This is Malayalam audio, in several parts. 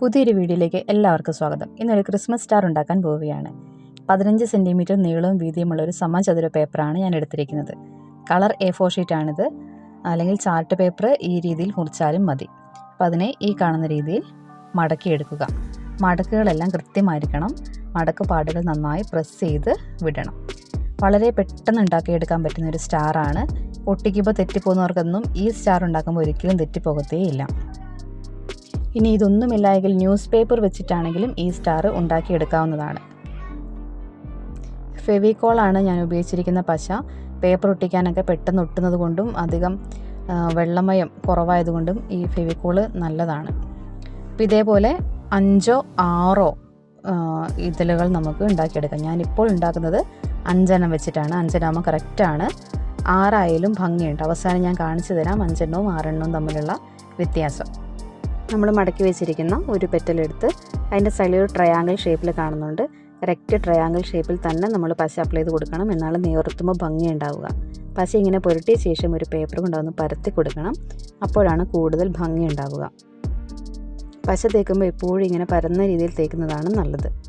പുതിയൊരു വീഡിയോയിലേക്ക് എല്ലാവർക്കും സ്വാഗതം. ഇന്നൊരു ക്രിസ്മസ് സ്റ്റാർ ഉണ്ടാക്കാൻ പോവുകയാണ്. പതിനഞ്ച് സെന്റിമീറ്റർ നീളവും വീതിയുമുള്ള ഒരു സമചതുര പേപ്പറാണ് ഞാൻ എടുത്തിരിക്കുന്നത്. കളർ എ ഫോർ ഷീറ്റാണിത് അല്ലെങ്കിൽ ചാർട്ട് പേപ്പർ ഈ രീതിയിൽ മുറിച്ചാലും മതി. അപ്പം അതിനെ ഈ കാണുന്ന രീതിയിൽ മടക്കിയെടുക്കുക മടക്കുകളെല്ലാം കൃത്യമായിരിക്കണം. മടക്ക് പാടുകൾ നന്നായി പ്രസ് ചെയ്ത് വിടണം. വളരെ പെട്ടെന്ന് ഉണ്ടാക്കിയെടുക്കാൻ പറ്റുന്ന ഒരു സ്റ്റാറാണ്. ഒട്ടിക്കുമ്പോൾ തെറ്റിപ്പോകുന്നവർക്കൊന്നും ഈ സ്റ്റാർ ഉണ്ടാക്കുമ്പോൾ ഒരിക്കലും തെറ്റിപ്പോകത്തേയില്ല ഇനി ഇതൊന്നുമില്ല എങ്കിൽ ന്യൂസ് പേപ്പർ വെച്ചിട്ടാണെങ്കിലും ഈ സ്റ്റാർ ഉണ്ടാക്കിയെടുക്കാവുന്നതാണ്. ഫെവിക്കോളാണ് ഞാൻ ഉപയോഗിച്ചിരിക്കുന്ന പശ. പേപ്പർ ഒട്ടിക്കാനൊക്കെ പെട്ടെന്ന് ഒട്ടുന്നത് കൊണ്ടും അധികം വെള്ളമയം കുറവായതുകൊണ്ടും ഈ ഫെവിക്കോൾ നല്ലതാണ്. അപ്പം ഇതേപോലെ അഞ്ചോ ആറോ ഇതളുകൾ നമുക്ക് ഉണ്ടാക്കിയെടുക്കാം. ഞാനിപ്പോൾ ഉണ്ടാക്കുന്നത് അഞ്ചെണ്ണം വെച്ചിട്ടാണ്. അഞ്ചെണ്ണാകുമ്പോൾ കറക്റ്റാണ്. ആറായാലും ഭംഗിയുണ്ട്. അവസാനം ഞാൻ കാണിച്ചു തരാം അഞ്ചെണ്ണവും ആറെണ്ണവും തമ്മിലുള്ള വ്യത്യാസം. നമ്മൾ മടക്കി വെച്ചിരിക്കുന്ന ഒരു പെറ്റലെടുത്ത് അതിന്റെ സൈഡിൽ ഒരു ട്രയാങ്കിൾ ഷേപ്പിൽ കാണുന്നുണ്ട്. റെക്റ്റ് ട്രയാങ്കിൾ ഷേപ്പിൽ തന്നെ നമ്മൾ പശ അപ്ലൈ ചെയ്ത് കൊടുക്കണം. എന്നാലും നേർത്തുമ്പോൾ ഭംഗി ഉണ്ടാവുക. പശ ഇങ്ങനെ പുരട്ടിയ ശേഷം ഒരു പേപ്പർ കൊണ്ടൊന്ന് പരത്തി കൊടുക്കണം. അപ്പോഴാണ് കൂടുതൽ ഭംഗി ഉണ്ടാവുക. പശ തേക്കുമ്പോൾ എപ്പോഴും ഇങ്ങനെ പരന്ന രീതിയിൽ തേക്കുന്നതാണ് നല്ലത്.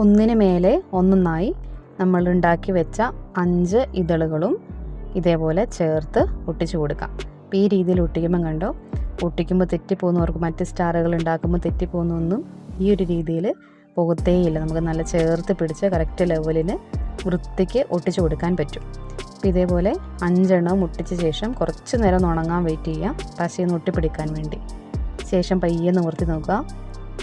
ഒന്നിന് മേലെ ഒന്നൊന്നായി നമ്മൾ ഉണ്ടാക്കി വെച്ച അഞ്ച് ഇതളുകളും ഇതേപോലെ ചേർത്ത് ഒട്ടിച്ചു കൊടുക്കാം. അപ്പോൾ ഈ രീതിയിൽ ഒട്ടിക്കുമ്പം കണ്ടോ? ഒട്ടിക്കുമ്പോൾ തെറ്റിപ്പോകുന്നവർക്ക് മറ്റ് സ്റ്റാറുകൾ ഉണ്ടാക്കുമ്പോൾ തെറ്റിപ്പോകുന്നൊന്നും ഈ ഒരു രീതിയിൽ പോകത്തേയില്ല നമുക്ക് നല്ല ചേർത്ത് പിടിച്ച് കറക്റ്റ് ലെവലിന് വൃത്തിക്ക് ഒട്ടിച്ചു കൊടുക്കാൻ പറ്റും. അപ്പോൾ ഇതേപോലെ അഞ്ചെണ്ണവും ഒട്ടിച്ച ശേഷം കുറച്ച് നേരം ഉണങ്ങാൻ വെയിറ്റ് ചെയ്യാം. പശയൊന്ന് ഒട്ടിപ്പിടിക്കാൻ വേണ്ടി. ശേഷം പയ്യെ നിവർത്തി നോക്കുക.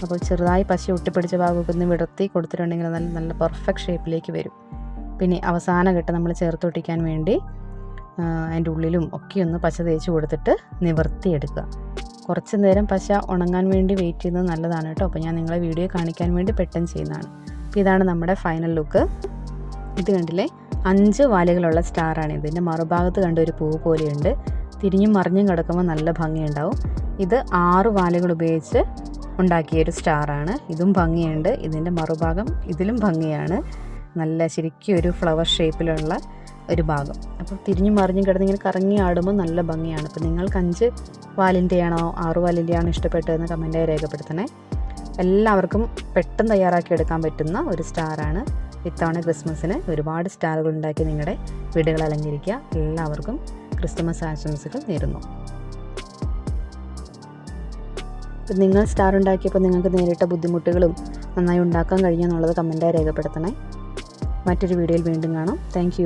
അപ്പോൾ ചെറുതായി പശ ഒട്ടിപ്പിടിച്ച ഭാഗമൊക്കെ ഒന്ന് വിടർത്തി കൊടുത്തിട്ടുണ്ടെങ്കിൽ നല്ല നല്ല പെർഫെക്റ്റ് ഷേപ്പിലേക്ക് വരും. പിന്നെ അവസാന ഘട്ടം നമ്മൾ ചേർത്ത് ഒട്ടിക്കാൻ വേണ്ടി അതിന്റെ ഉള്ളിലും ഒക്കെ ഒന്ന് പശ തേച്ച് കൊടുത്തിട്ട് നിവർത്തിയെടുക്കുക. കുറച്ച് നേരം പശ ഉണങ്ങാൻ വേണ്ടി വെയിറ്റ് ചെയ്യുന്നത് നല്ലതാണ് കേട്ടോ. അപ്പോൾ ഞാൻ നിങ്ങളെ വീഡിയോ കാണിക്കാൻ വേണ്ടി പെട്ടെന്ന് ചെയ്യുന്നതാണ്. അപ്പോൾ ഇതാണ് നമ്മുടെ ഫൈനൽ ലുക്ക് ഇത് കണ്ടില്ലേ? അഞ്ച് വാലുകളുള്ള സ്റ്റാറാണ് ഇതിന്റെ മറുഭാഗത്ത് കണ്ട ഒരു പൂവ് പോലെയുണ്ട്. തിരിഞ്ഞും മറിഞ്ഞും കിടക്കുമ്പോൾ നല്ല ഭംഗിയുണ്ടാവും. ഇത് ആറ് വാലുകൾ ഉപയോഗിച്ച് ഉണ്ടാക്കിയ ഒരു സ്റ്റാറാണ് ഇതും ഭംഗിയുണ്ട്. ഇതിന്റെ മറുഭാഗം ഇതിലും ഭംഗിയാണ്. നല്ല ശരിക്കും ഒരു ഫ്ലവർ ഷേപ്പിലുള്ള ഒരു ഭാഗം. അപ്പോൾ തിരിഞ്ഞു മറിഞ്ഞും കിടന്നിങ്ങനെ കറങ്ങി ആടുമ്പോൾ നല്ല ഭംഗിയാണ്. അപ്പോൾ നിങ്ങൾക്ക് അഞ്ച് വാലിന്റെയാണോ ആറ് വാലിന്റെയാണോ ഇഷ്ടപ്പെട്ടതെന്ന് കമന്റായി രേഖപ്പെടുത്തണേ. എല്ലാവർക്കും പെട്ടെന്ന് തയ്യാറാക്കി എടുക്കാൻ പറ്റുന്ന ഒരു സ്റ്റാറാണ് ഇത്തവണ ക്രിസ്മസിന് ഒരുപാട് സ്റ്റാറുകൾ ഉണ്ടാക്കി നിങ്ങളുടെ വീടുകൾ അലങ്കരിക്കുക. എല്ലാവർക്കും ക്രിസ്മസ് ആശംസകൾ നേരുന്നു. ഇപ്പം നിങ്ങൾ സ്റ്റാർ ഉണ്ടാക്കിയപ്പോൾ നിങ്ങൾക്ക് നേരിട്ട ബുദ്ധിമുട്ടുകളും നന്നായി ഉണ്ടാക്കാൻ കഴിഞ്ഞെന്നുള്ളത് കമന്റായി രേഖപ്പെടുത്തണേ. മറ്റൊരു വീഡിയോയിൽ വീണ്ടും കാണാം. താങ്ക്